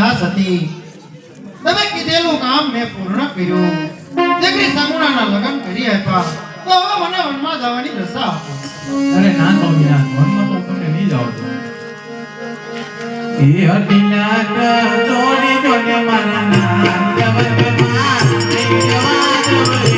આસ હતી. તમે કીધેલું કામ મેં પૂર્ણ કર્યું. દીકરી સગુણાના લગ્ન કરી આપ્યા તો હવે મને વનમાં જવાની રસા આપો. અરે ના સૌમ્યા વનમાં તો તમે નહીં જાઓ એ અતિનાથ જોડી જોને મારા નામ જવનમાં નહીં જવા હે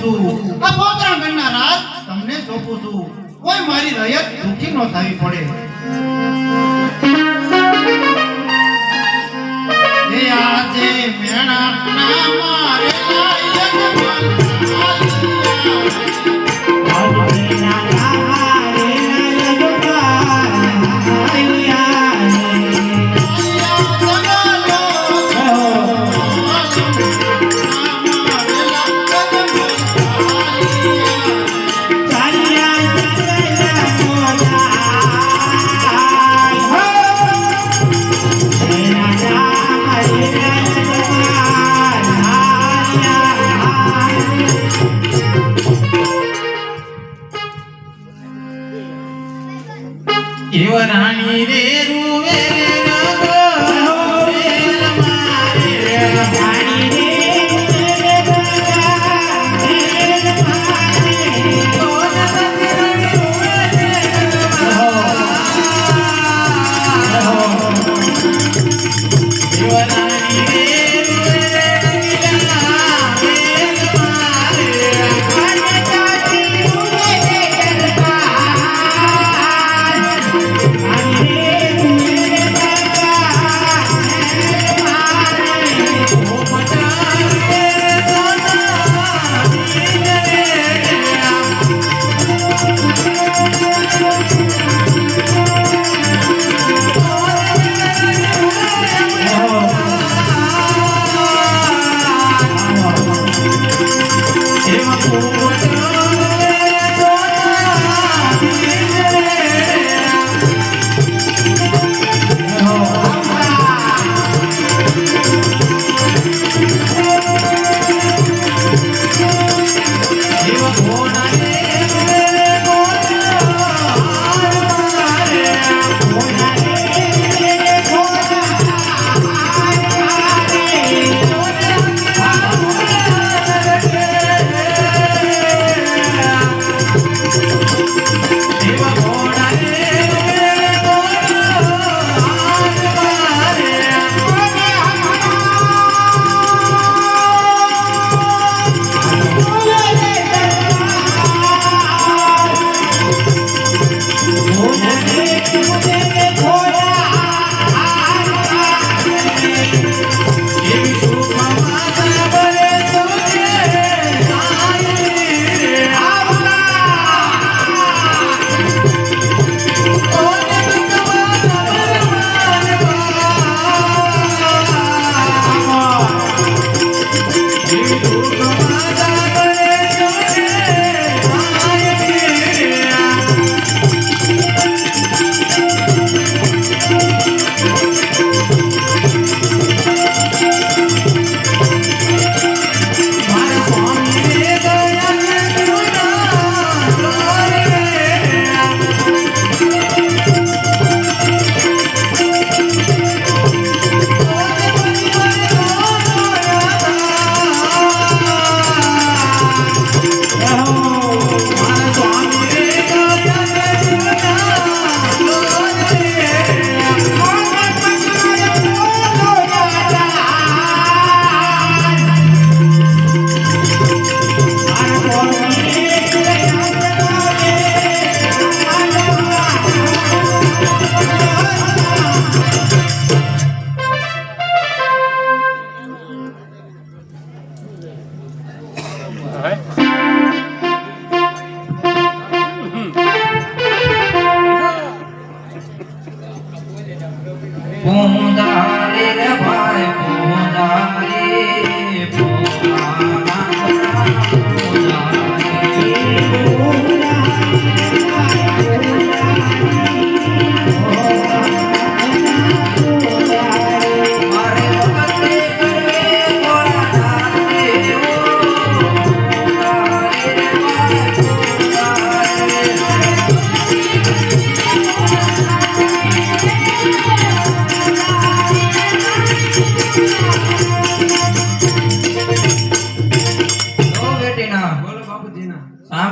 સોંપું છું. આ પોતરા ગણના રાત તમને સોંપું છું. કોઈ મારી રયત દુખી ન થવી પડે. આજે મેણા ના મારે રાણી રે રૂવે.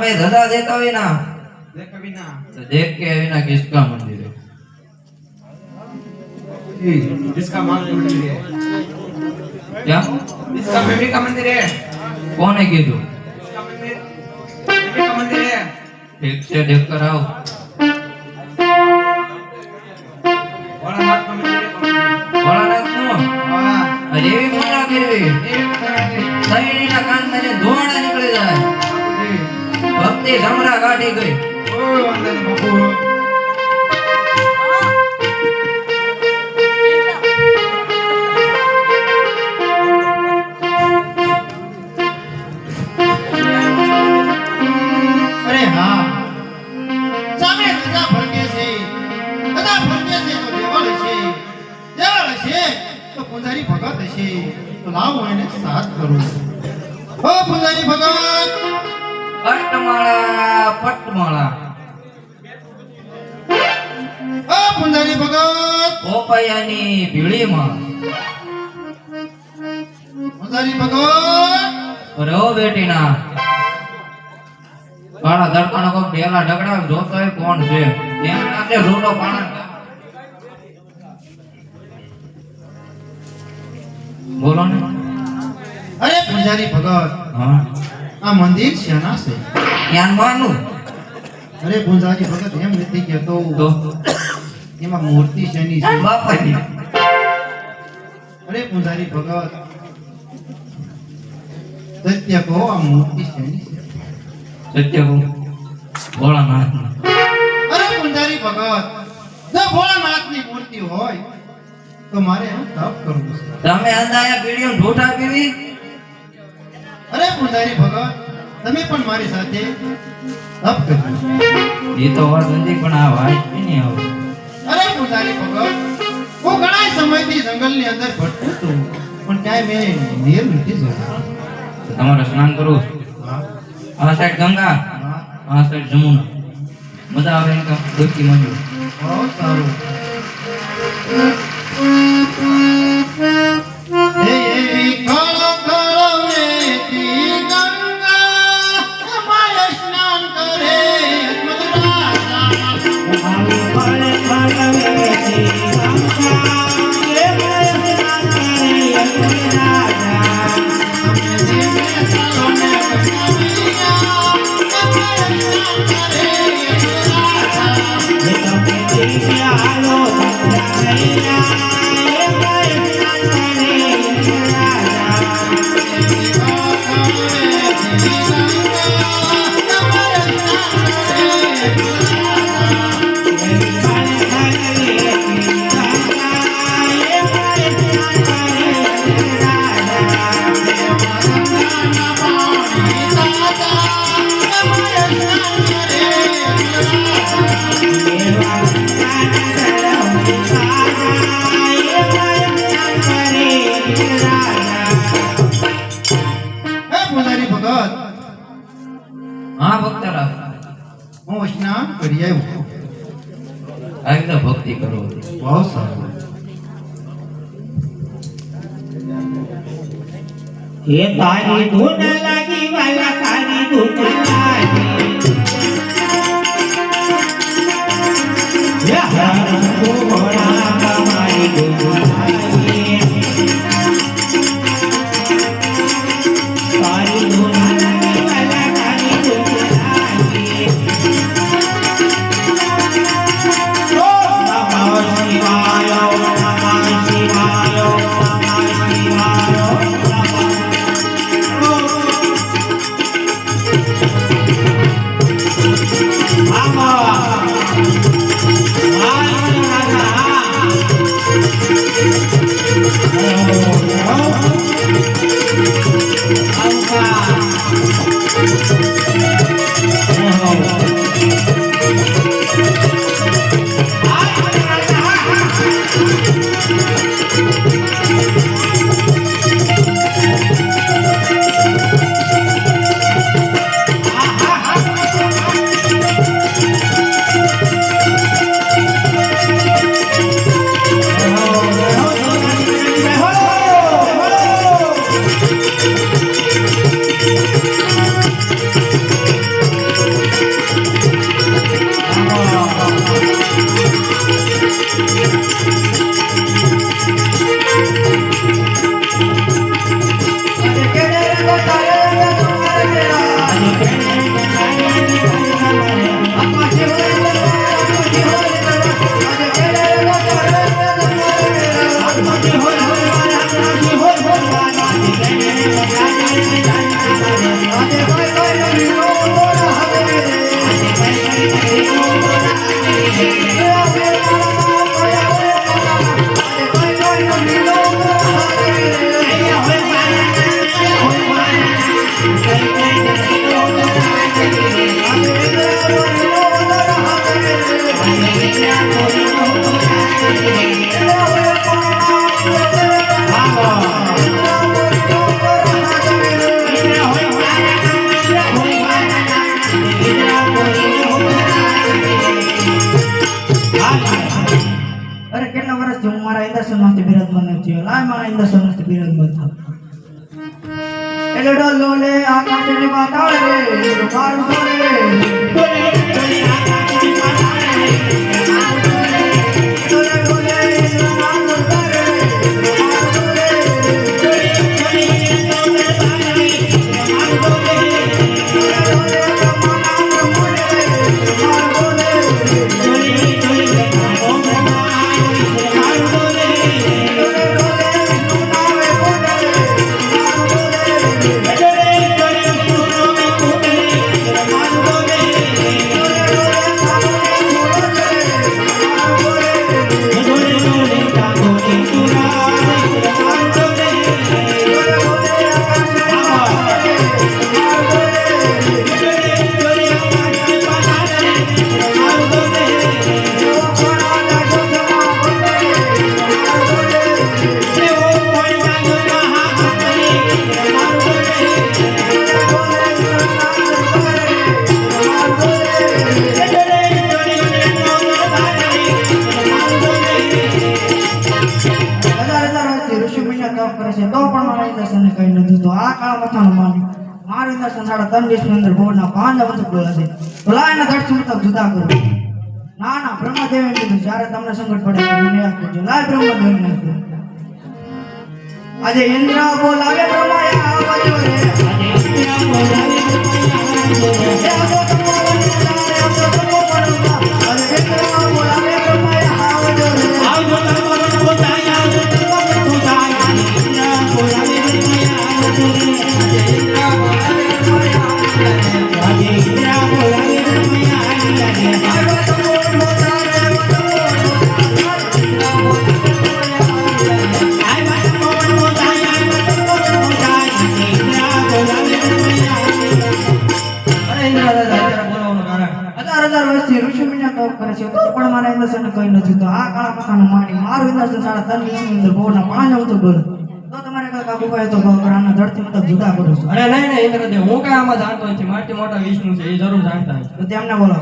બાપુજીના સામે ધજા દેતા હોય ના દેખાવીના તો દેખ કે આવીના કિસકા મંદિરે इसका माल मंदिर है ક્યાં इसका बेबी का मंदिर है કોને કીધું इसका मंदिर बेबी का मंदिर है ઠીક છે દેખ કર આવ બધી સમરા કાઢી ગઈ અરે હા. સામે કદા ભરગે છે. કદા ભરગે છે તો દેવળ છે. દેવળ છે તો પૂજારી ભગત છે. તો લાવો એને સાથ કરો. ઓ પૂજારી ભગત. પટમાળા પટમાળા. ઓ પૂજારી ભગત! પોપૈયાની ભીડીમાં. પૂજારી ભગત! રો બેટીના. કોક ઢગડા જોતો હોય કોણ છે? એમ રોટો પાણા બોલો ને. અરે પૂજારી ભગત! હા. આ મંદિર શેના છે. જ્ઞાન અરે પૂજારી ભગત એમ નથી કહેતો. એમાં મૂર્તિ શેની છે. બાપાની અરે પૂજારી ભગત સત્ય કહો આ મૂર્તિ શેની છે. સત્ય કહો. ભોળાનાથ અરે પૂજારી ભગત જો ભોળાનાથની મૂર્તિ હોય તો મારે એનું તપ કરવું છે. તમે અંદાયા પીડીઓ ઢોઠા પીવી અરે પૂજારી ભગત તમે પણ મારી સાથે અપ કરજો. એ તો વાત નથી પણ આ વાત નહીં આવે? અરે પૂજારી ભગત હું ઘણા સમયથી જંગલની અંદર ભટકું છું પણ ક્યાંય મેં નિયમ નથી જોયું. તમારે સ્નાન કરવું છે. આ સાઈડ ગંગા આ સાઈડ જમુના. મજા આવે એમ કે દુઃખી મંજૂર બહુ સારું. હે ભક્તિ કરો. બહુ સારું એ તારી ધૂન લાગી વાલા તારી ધૂન લાગી. ઘોડા ડોલો લે આકાશની પાતાળ રે મારું ડોલે ડોલે ડોલે મારું અવંત ખોલા છે એના જુદા કરો. ના ના બ્રહ્મદેવ એમ કીધું જ્યારે તમને સંકટ પડે મને યાદ કરજો. લાય બ્રહ્મદેવ આજે ઇન્દ્ર બોલાવે ત્રણ અંદર ભવનના પાંચ આવતો બોલે તો તમારે કઈ હોય તો કહો ધરતી મતલબ જુદા કરો છો અરે નહીં નહીં ઇન્દ્રદેવ હું કઈ આમાં જાણતો નથી માટી મોટા વિષ્ણુ છે એ જરૂર જાણતા હશે તો તેમને બોલો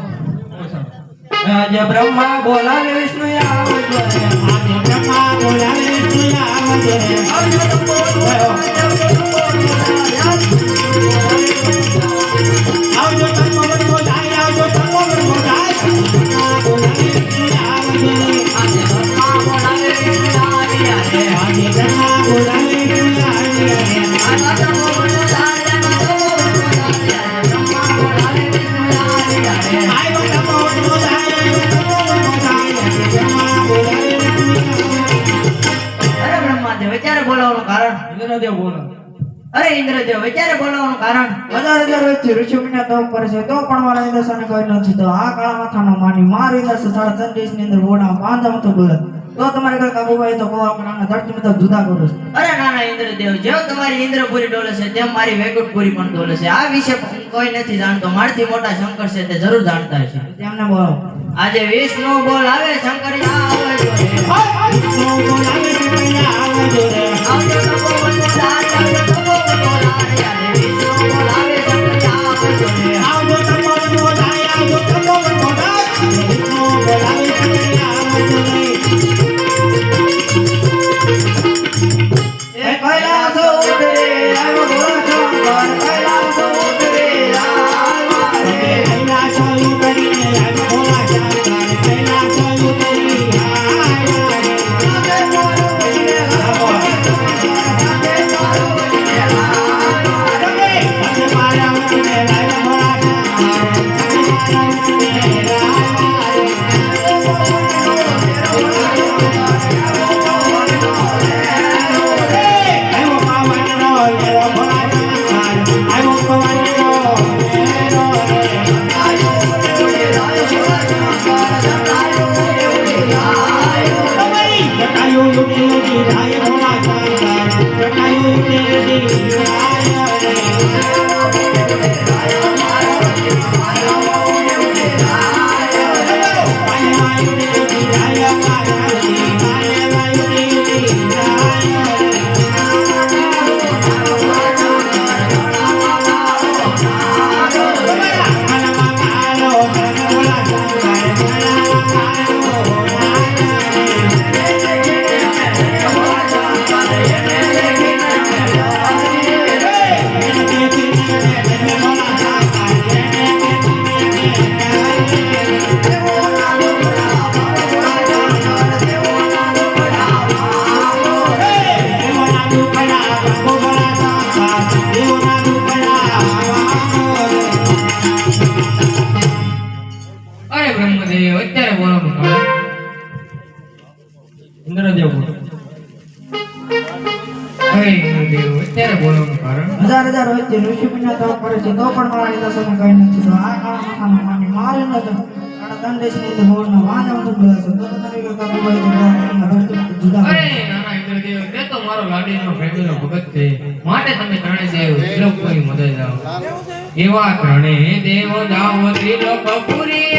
આજે બ્રહ્મા બોલાવે વિષ્ણુ આવજો અરે અરે ઇન્દ્રદેવ અત્યારે બોલાવવાનું કારણ? હજાર હજાર વર્ષથી ઋષિમુનિઓ તપ કરે છે. તો પણ મારા ઇન્દ્રસનને કોઈ નથી તો આ કાળા માથાનો માની મારું ઇન્દ્રસન સાડા ત્રણ દિવસની અંદર ભવનના પાંચ તો બોલે. તો તમારે કઈ કાબુ હોય તો કહો પણ ધરતી મતલબ જુદા કરો છો. અરે ના ના ઇન્દ્રદેવ જેમ તમારી ઇન્દ્રપુરી ડોલે છે તેમ મારી વૈકુંઠપુરી પણ ડોલે છે. આ વિશે કોઈ નથી જાણતો. મારથી મોટા શંકર છે તે જરૂર જાણતા છે તેમને બોલો આજે વિષ્ણુ બોલ આવે શંકર આવજો રે. આવજો તપો વનરાજ, આવજો હજાર હજાર વર્ષથી ઋષિમુનિઓ તપ કરે છે તો પણ મારા નિદર્શનને કઈ નથી તો આ કાળા માથાનો માની મારે ન તો વાંધા છે. કે જુદા અરે નાના ઇન્દ્રદેવ મારો લાડીનો પ્રેમીનો ભગત છે. માટે તમે ત્રણે દેવ ત્રિલોકની મદદ જાઓ એવા ત્રણે દેવ જાઓ ત્રિલોક પુરી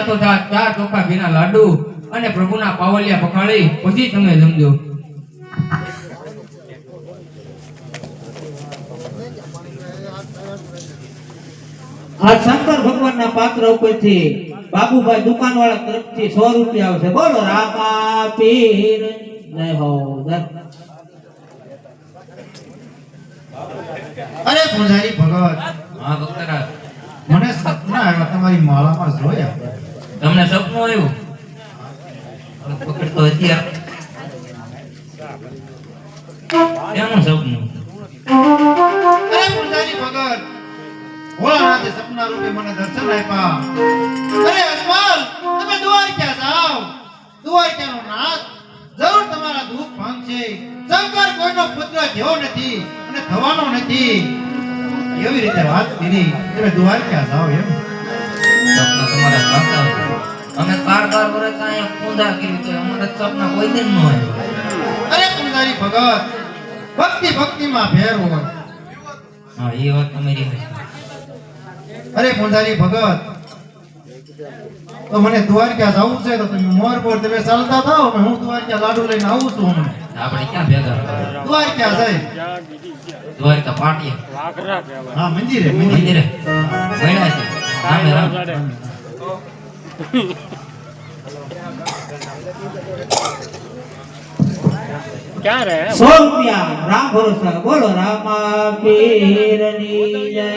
સાથોસાથ ચાર ચોખા ઘીના લાડુ અને પ્રભુના પાવલિયા પખાળી પછી તમે જમજો. આ શંકર ભગવાનના પાત્ર ઉપરથી બાબુભાઈ દુકાનવાળા તરફથી સો રૂપિયા આવશે. બોલો રામા પીર. જય હો અરે પૂજારી ભગત. હા ભક્તરાજ મને સપના આવ્યા તમારી માળામાં જોયા. તમને સપનું આવ્યું? પકડતો અત્યાર. કેનું સપનું? અરે પૂજારી ભગત ભોળાનાથે સપના રૂપે મને દર્શન આપ્યા. અરે અજમલ તમે દ્વારકા જાઓ. દ્વારકાનો નાથ જરૂર તમારા દુઃખ ભાંગશે શંકર કોઈનો પુત્ર જેવો નથી અને થવાનો નથી. એવી રીતે વાત કરી. તમે દ્વારકા જાઓ એમ. સપના તમારા. અમે બાર બાર વર્ષ અહીંયા પૂજા કરી તો અમારે સ્વપ્ન કોઈ દિન ન હોય. અરે કુંદારી ભગત. ભક્તિ ભક્તિમાં ફેર હોય. હા એ વાત તમારી. અરે કુંદારી ભગત તો મને દ્વારકા જવું છે તો તમે મોર પર તમે ચાલતા થાઓ અને હું દ્વારકા લાડુ લઈને આવું છું હમણાં. આપણે ક્યાં ભેગા? દ્વારકા જાય દ્વારકા પાટી હા મંદિરે મંદિરે. મળ્યા છે. રામ રામ. સો રૂપિયા રામ ભરોસા બોલો રામા પીરની જય